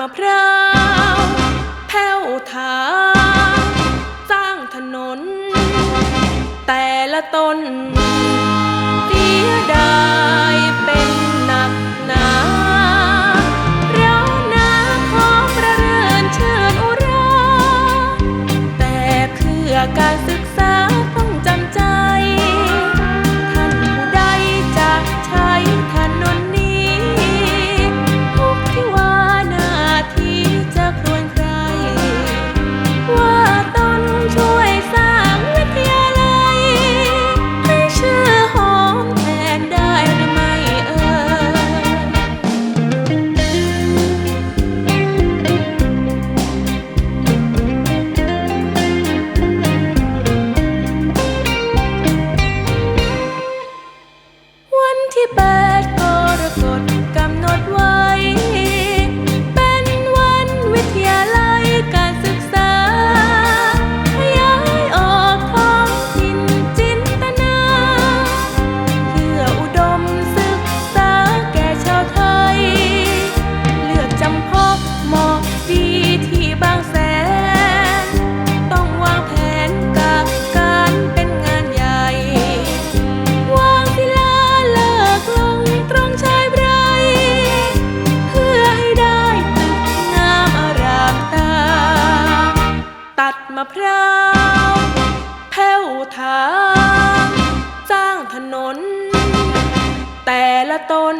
มะพร้าวแผ้วถางสร้างถนน แต่ละต้นเสียดายเป็นหนักหนาเพราะนาของประเรินเชิญอุรา แต่เพื่อการ พร้าวแผ้วถางสร้างถนน แต่ละต้น